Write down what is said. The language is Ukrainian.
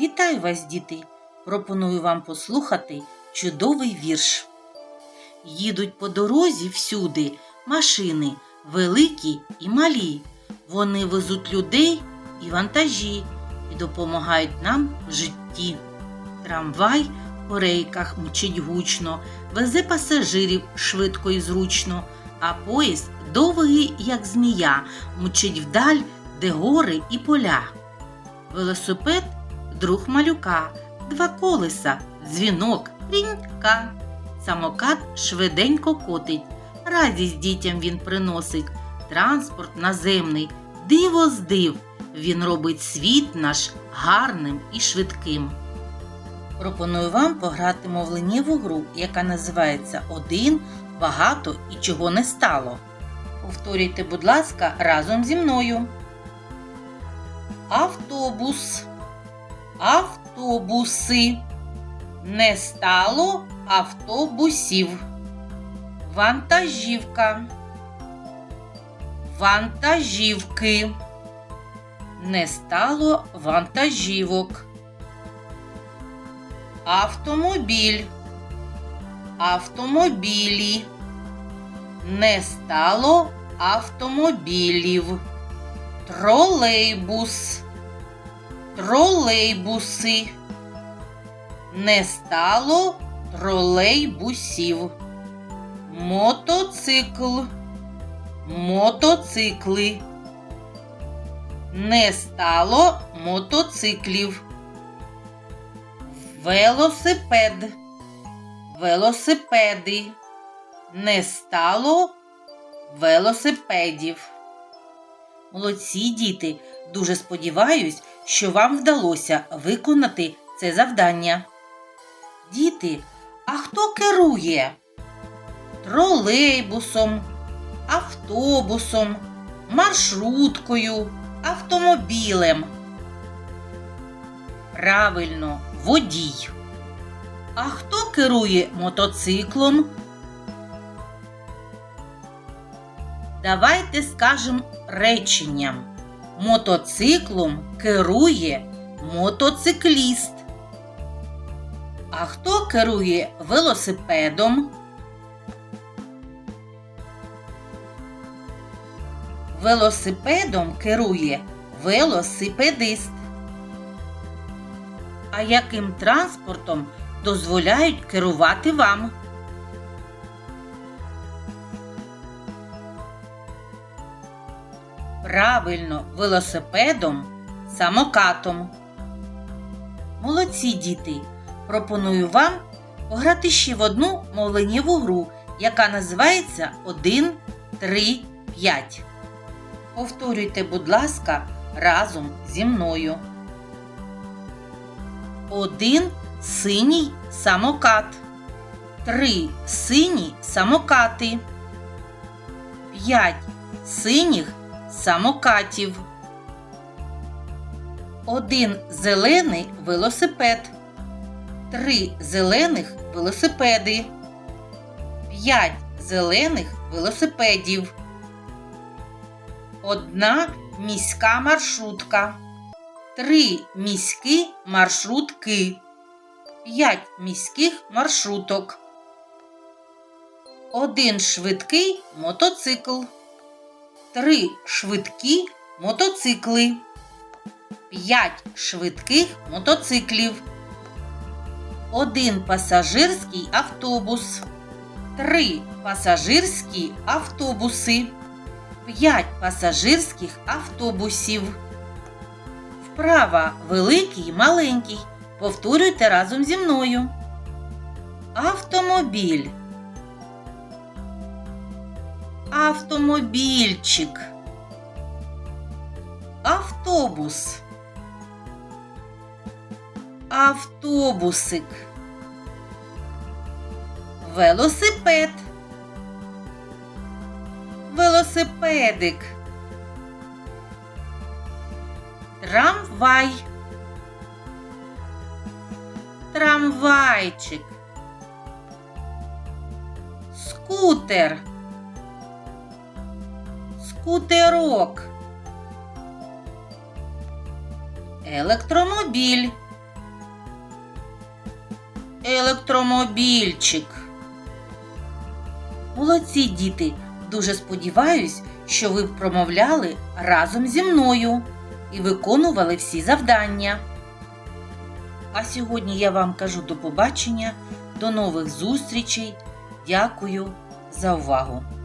Вітаю вас, діти! Пропоную вам послухати чудовий вірш. Їдуть по дорозі всюди машини, великі і малі. Вони везуть людей і вантажі і допомагають нам в житті. Трамвай по рейках мчить гучно, везе пасажирів швидко і зручно, а поїзд довгий, як змія, мчить вдаль, де гори і поля. Велосипед друг малюка, два колеса, дзвінок, рінька. Самокат швиденько котить, радість дітям він приносить, транспорт наземний, диво з див. Він робить світ наш гарним і швидким. Пропоную вам пограти мовленнєву гру, яка називається Один, багато і чого не стало. Повторюйте, будь ласка, разом зі мною. Автобус. Автобуси. Не стало автобусів. Вантажівка. Вантажівки. Не стало вантажівок. Автомобіль. Автомобілі. Не стало автомобілів. Тролейбус. Тролейбуси. Не стало тролейбусів. Мотоцикл. Мотоцикли. Не стало мотоциклів. Велосипед. Велосипеди. Не стало велосипедів. Молодці діти. Дуже сподіваюсь, що вам вдалося виконати це завдання. Діти, а хто керує? Тролейбусом, автобусом, маршруткою, автомобілем. Правильно, водій. А хто керує мотоциклом? Давайте скажемо реченням. Мотоциклом керує мотоцикліст. А хто керує велосипедом? Велосипедом керує велосипедист. А яким транспортом дозволяють керувати вам? Правильно, велосипедом, самокатом. Молодці діти! Пропоную вам пограти ще в одну мовленнєву гру, яка називається 1, 3, 5. Повторюйте, будь ласка, разом зі мною. Один синій самокат. Три сині самокати. П'ять синіх самокатів. Один зелений велосипед. Три зелених велосипеди. П'ять зелених велосипедів. Одна міська маршрутка. Три міські маршрутки. П'ять міських маршруток. Один швидкий мотоцикл. Три швидкі мотоцикли. П'ять швидких мотоциклів. Один пасажирський автобус. Три пасажирські автобуси. П'ять пасажирських автобусів. Вправа великий маленький. Повторюйте разом зі мною. Автомобіль. Автомобільчик. Автобус. Автобусик. Велосипед. Велосипедик. Трамвай. Трамвайчик. Скутер. Скутерок. Електромобіль. електромобільчик. Молодці, діти! Дуже сподіваюсь, що ви промовляли разом зі мною і виконували всі завдання. А сьогодні я вам кажу до побачення, до нових зустрічей. Дякую за увагу!